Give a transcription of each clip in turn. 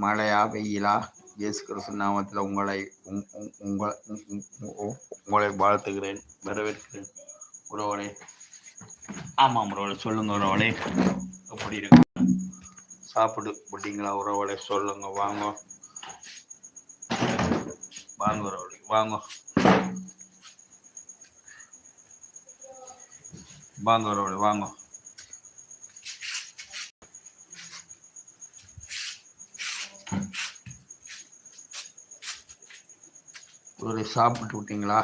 மழையா வெயிலா இயேசு கிறிஸ்து நாமத்தில் உங்களை உங்- உங்கள் உங்களை வாழ்த்துகிறேன் வரவேற்கிறேன். உறவுகளே. ஆமாம் உறவுகளே சொல்லுங்க உறவுகளே. அப்படி இருக்கு? சாப்பிடு போட்டிங்களா உறவுகளே? சொல்லுங்க வாங்க. வாங்க உறவுகளே வாங்க. வாங்க உறவுகளே வாங்க. ஒரு சாப்பிட்டு விட்டீங்களா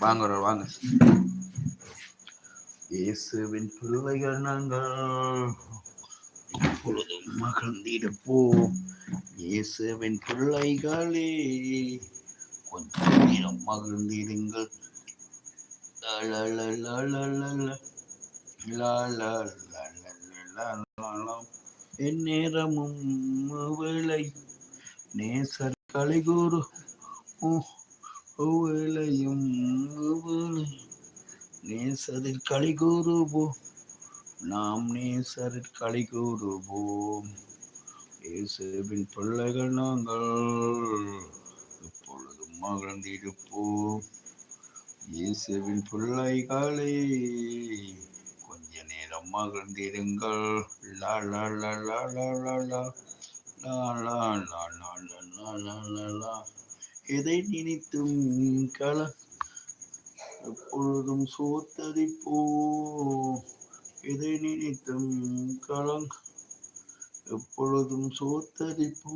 வாங்க வாங்க இயேசுவின் பிள்ளைகள் நாங்கள் இப்பொழுதும் மகிழ்ந்திருப்போம் இயேசுவின் பிள்ளைகளே கொஞ்சம் நேரம் மகிழ்ந்திருங்கள் எந்நேரமும் விளை நேசர் கலைகூறு ஒவ்வொலையும் நேசரில் களி கூறுவோம் நாம் நேசரில் களி கூறுவோம் இயேசுவின் பிள்ளைகள் நாங்கள் இப்பொழுதும் மகிழ்ந்திருப்போம் இயேசுவின் பிள்ளைகளே கொஞ்ச நேரம் மகிழ்ந்திருங்கள் லா லா லா லா லா லா லா லா லா லா லா லா லா லா லா லா எதை நினைத்தும் கள எப்பொழுதும் சோத்தரிப்போ எதை நினைத்தும் களங் எப்பொழுதும் சோத்தரிப்போ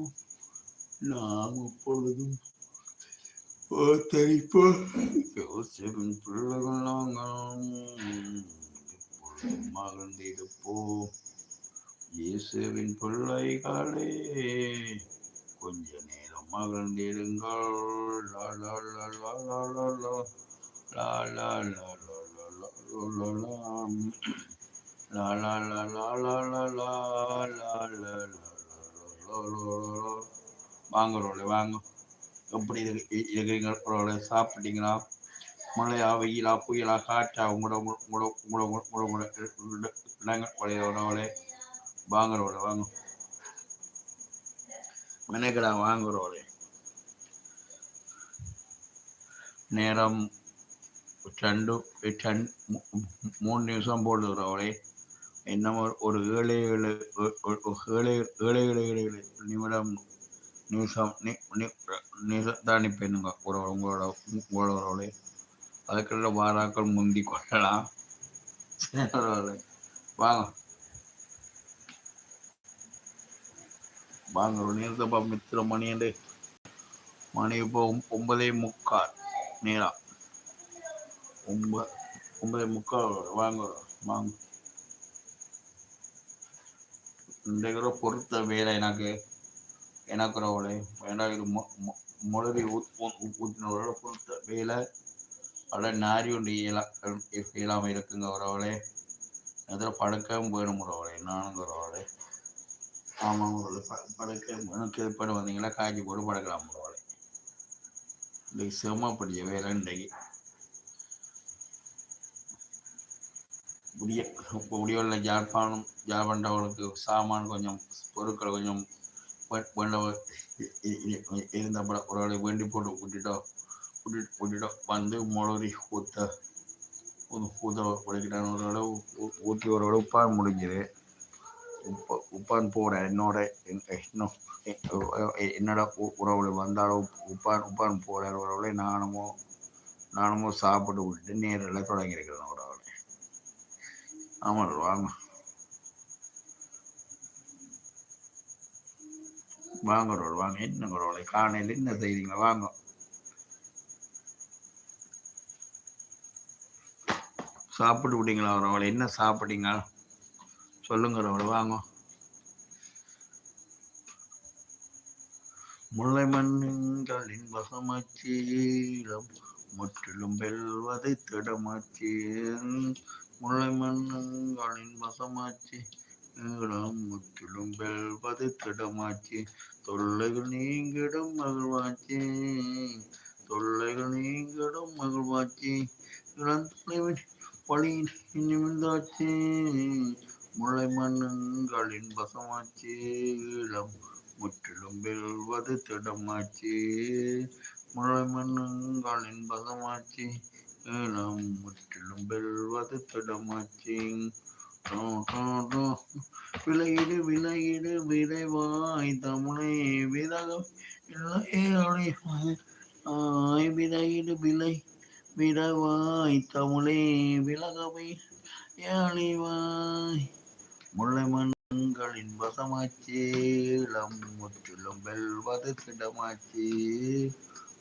நாம் எப்பொழுதும் சோத்தரிப்போம் யோசிப்பின் பிள்ளைகள் நாங்கள் எப்பொழுதும் மகிழ்ந்திருப்போம் இயேசுவின் பிள்ளைகளே கொஞ்ச நேரம் மகிழ்ந்திடுங்கள் வாங்க ரோடு வாங்க எப்படி இருக்கிறீங்க ரோடு சாப்பிட்டீங்களா மழையா வெயிலா புயலா காற்றா உங்களோட உங்களோட உங்களோட உங்களோட இடங்கள் வாங்க ரோடு வாங்க மெனக்கடா வாங்குறோரு நேரம் ரெண்டு மூணு நிமிஷம் போட்டுக்கிறவளே இன்னும் ஒரு ஏழு ஏழு ஏழு ஏழு ஏழு ஏழு நிமிடம் நிமிஷம் நிமிஷம் தாண்டி போயிருங்க ஒரு உங்களோட உங்களோட அதுக்குள்ள வாராக்கள் முந்தி கொள்ளலாம் வாங்க. ബാംഗ്ലൂർ மித்திர மணி அண்டு மணி இப்போ ஒன்பதே മുക്കാൽ നീള ஒன்ப ஒன்பதே മുക്കാൽ ബാംഗ്ലൂർ வாங்க. എൻ്റെ പൊറത്ത വേല எனக்கு. எனக்குறவோட வேண்டாம் இது முளரி ஊத்தினவரோட பொறுத்த வேலை. அட நாரி ஒன்று இயலாம் இயலாமல் இருக்குங்க உறவுகளே அதில் பழக்கம் வேணும் உறவுகளே நானுங்கிற உறவுகளே ஆமாம் ஒரு படுக்க ஏற்பாடு வந்தீங்கன்னா காய்ச்சி போட்டு படுக்கலாம் போல இன்றைக்கு சிரமப்படிய வேற இன்றைக்கு முடிய இப்போ முடியவில்லை. ஜாழ்ப்பாணம் ஜாழ்பண்டவர்களுக்கு சாமான் கொஞ்சம் பொருட்கள் கொஞ்சம் இருந்தப்பட ஒரு வேண்டி போட்டு விட்டுட்டோம் கூட்டிட்டு விட்டுட்டோம் வந்து முளரி ஊற்ற ஊற்ற உடைக்கிட்டான ஒரு ஊற்றி ஒரு உப்பால் முடிஞ்சிரு உப்ப உப்பான் போட என்னோட இன்னும் என்னோட உ- உறவுல வந்தாலும் உப்பான் உப்பான் போட உறவுல நானுமோ நானுமோ சாப்பிட்டு விட்டு நேரில் தொடங்கியிருக்கிறேன் உறவுல ஆமாம் வாங்க. வாங்க ரோல் வாங்க. என்ன ரோலை காலையில் என்ன செய்றீங்க? வாங்க. சாப்பிட்டு விட்டீங்களா ரோலை என்ன சாப்பிட்டீங்க? சொல்லுங்க ரோலை வாங்க. முல்லை மண்ணுங்களின் வசமாச்சீரம் முற்றிலும் வெல்வதை திடமாச்சி. முல்லை மண்ணுங்களின் வசமாச்சி நீளம் முற்றிலும் வெல்வதை திடமாச்சி. தொல்லைகள் நீங்கிடும் மகிழ்வாச்சி தொல்லைகள் நீங்கிடும் மகிழ்வாச்சி. இளந்தலைவன் வழி நிமிர்ந்தாச்சி முளை மன்னங்களின் வசமாச்சே ஈழம் முற்றிலும் வெல்வது திடமாச்சே. முளை மன்னங்களின் வசமாச்சே ஈழம் முற்றிலும் வெல்வது திடமாச்சே. விளையிடு விளையிடு விரைவாய் தமிழே விரகம் ஆய் விளையிடு விலை விரைவாய் தமிழே விலகவை அழிவாய். முல்லை மண்களின் இளம் முற்றிலும் வெல்வது திடமாச்சு.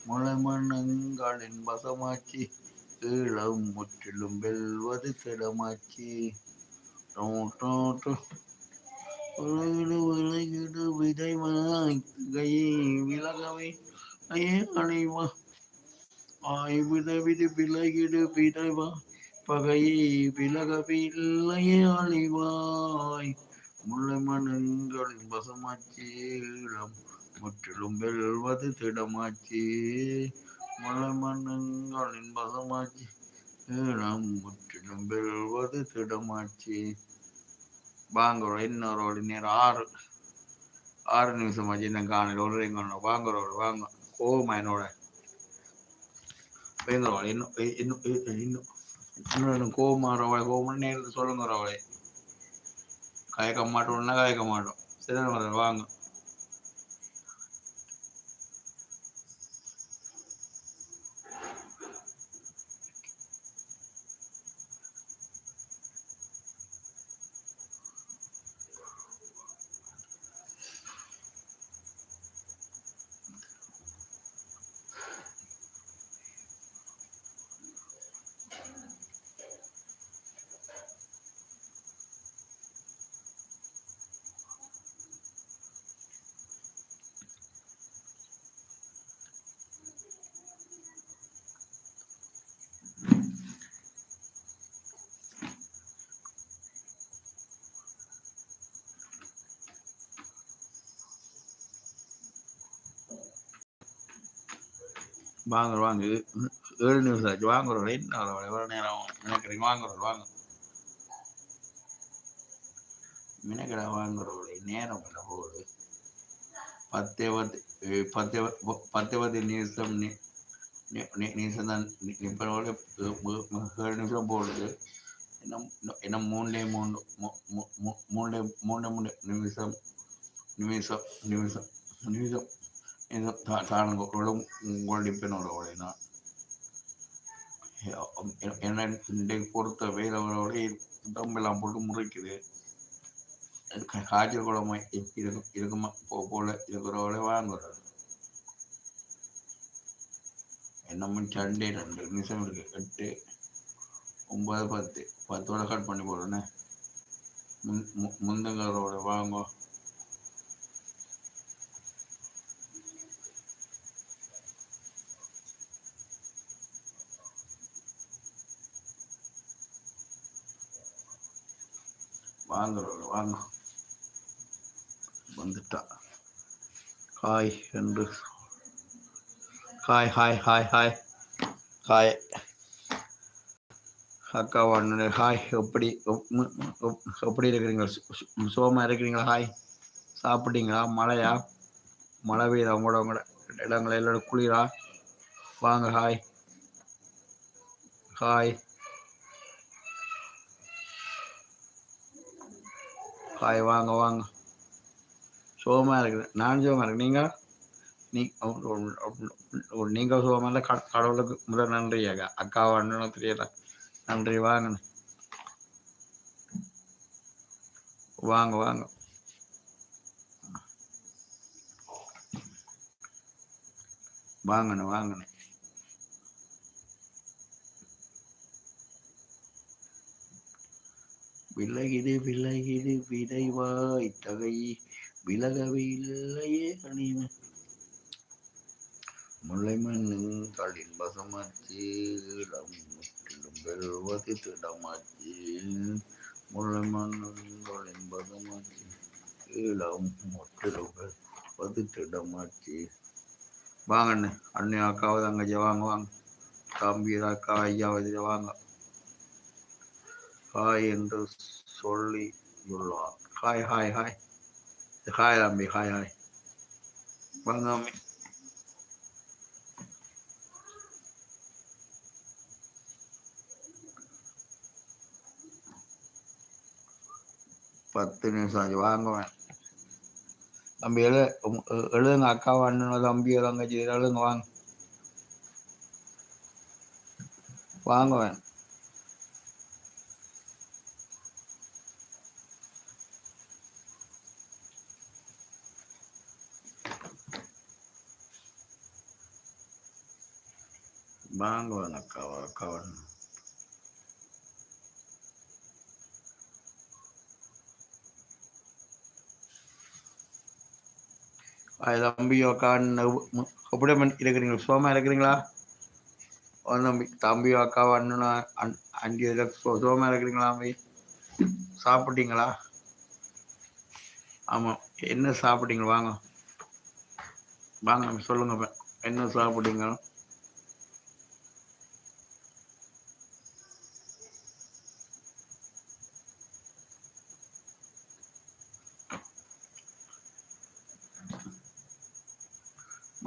முளை மண்ணங்களின் வசமாச்சு இளம் முற்றிலும் வெல்வது திடமாச்சி உலகிடு விலகிடு விதைவாய் விலகவே அயே அணைவா. ஆய் வித விது விலகிடு விதைவா. பகையை விலகவில்லை அழிவாய். முல்லை மனங்களின் வசமாச்சீளம் முற்றிலும் வெல்வது திடமாச்சு. முல்லை மனங்களின் வசமாச்சி ஈழம் முற்றிலும் வெல்வது திடமாச்சி. வாங்குறோம் இன்னொரு நேரம் ஆறு ஆறு நிமிஷம் ஆச்சு இந்த காணையில் ஒரு எங்கணும் வாங்குறோம் வாங்க கோமா என்னோட. பயங்கரவாள் இன்னும் இன்னும் இன்னும். இன்னும் கோமாறவளை கோமன்னு நேரத்தை சொல்லுங்கிறவளே கயக்க மாட்டோம்னா கயக்க மாட்டோம். சரி வாங்க. வாங்க வாங்க. ஏழு நிமிஷம் ஆச்சு. வாங்குறோம். என்ன எவ்வளோ நேரம் நினைக்கிறீங்க வாங்குறோம். வாங்க. மினக்கடை வாங்குறவருடைய நேரம் இல்லை போகுது? பத்தே பத்து பத்தே பத்தே பத்து நிமிஷம் நிமிஷம் தான் நிற்பனோட ஏழு நிமிஷம் போடுது இன்னும் இன்னும் மூணே மூணு மூணே மூணு மூணு நிமிஷம் நிமிஷம் நிமிஷம் நிமிஷம். தானுங்களும் உங்களிப்பினோட நான் என்ன இன்றைக்கு பொறுத்த வேலைகளோட உடம்பெல்லாம் போட்டு முறைக்குது காய்ச்சல் குழம்பு இருக்கும் இருக்குமா போல இருக்கிறவள வாங்குறது என்னமோ சண்டே ரெண்டு நிமிஷம் இருக்கு எட்டு ஒன்பது பத்து பத்தோட கட் பண்ணி போடுறேன்னு முந்தங்கிறோட வாங்க வாங்குறோம் வாங்க. வந்துட்டா. ஹாய் என்று. Hi hi hi hi hi அக்கா ஒன்று ஹாய் எப்படி எப்படி இருக்கிறீங்க? சோமா இருக்கிறீங்களா? ஹாய் சாப்பிட்டீங்களா? மழையா? மழை பெய்யுதா? உங்களோட உங்களோட இடங்களை எல்லோரும் குளிரா? வாங்க ஹாய் ஹாய் ஹாய் வாங்க வாங்க. சுகமாக இருக்குது. நான் சுகமாக இருக்கு நீங்கள் நீ நீங்கள் சுகமாக இல்லை கடவுளுக்கு முதல் நன்றி அக்கா. அக்காவை அண்ணனும் தெரியல. நன்றி வாங்க. வாங்க வாங்க. வாங்கண்ணே வாங்கண்ணே. விலகிடு விலகிடு விரைவாய் தகை விலகவில்லையே அணிவ முல்லை மண்ணுங்களின் பசமாச்சு இடம் முற்றிலும் வெல்வது திடமாச்சு முல்லை மண்ணுங்களின் பசமாச்சு இடம் முற்றிலும் வெல்வது திடமாச்சு வாங்க அண்ணன் அண்ணன் அக்காவது அங்கே வாங்க வாங்க. தம்பி அக்கா ஐயாவது வாங்க. ஹாய் என்று சொல்லி உள்ளார் ஹாய் ஹாய் ஹாய் ஹாய் தம்பி ஹாய் ஹாய் வாங்க அம்மி பத்து நிமிஷம் ஆச்சு வாங்குவேன் தம்பி எழு எழுதுங்க அக்காவை அண்ணனோ தம்பியோ தங்கச்சி எழுதுங்க வாங்க வாங்குவேன் Bango அக்காவா kawa அது தம்பி அக்கா எப்படி இருக்கிறீங்களா சோமா இருக்கிறீங்களா தம்பி தம்பி அக்கா அண்ணனா அன் அண்டி சோமா இருக்கிறீங்களா தம்பி சாப்பிட்டீங்களா ஆமாம் என்ன சாப்பிட்டீங்க வாங்க வாங்க சொல்லுங்க என்ன சாப்பிட்டீங்க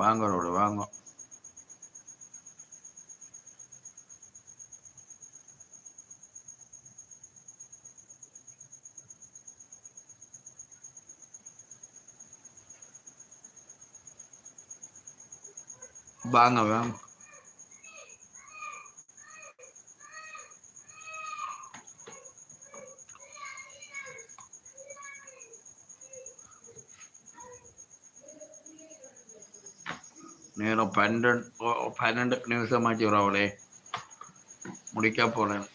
வாங்க ரோடு வாங்க. வாங்க வாங்க. నేను பன்னெண்டு பன்னெண்டு நிமிஷமாச்சு ராவலே முடிக்க போறேன்.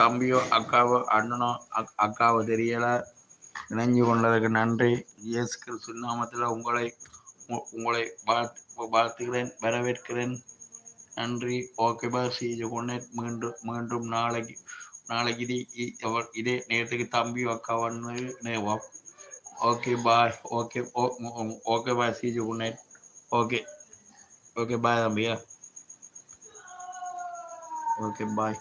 தம்பியோ அக்காவோ அண்ணனோ அக் அக்காவோ தெரியல. இணைஞ்சு கொண்டதுக்கு நன்றி. இயேசு கிறிஸ்து நாமத்தில் உங்களை உங்களை வாழ்த்து வாழ்த்துகிறேன் வரவேற்கிறேன். நன்றி. ஓகே பா சீஜு கொண்டேன். மீண்டும் மீண்டும் நாளைக்கு நாளைக்கு இது இதே நேரத்துக்கு தம்பி அக்கா வந்து okay bye okay okay bye சீஜு good night okay okay bye தம்பியா ஓகே பாய்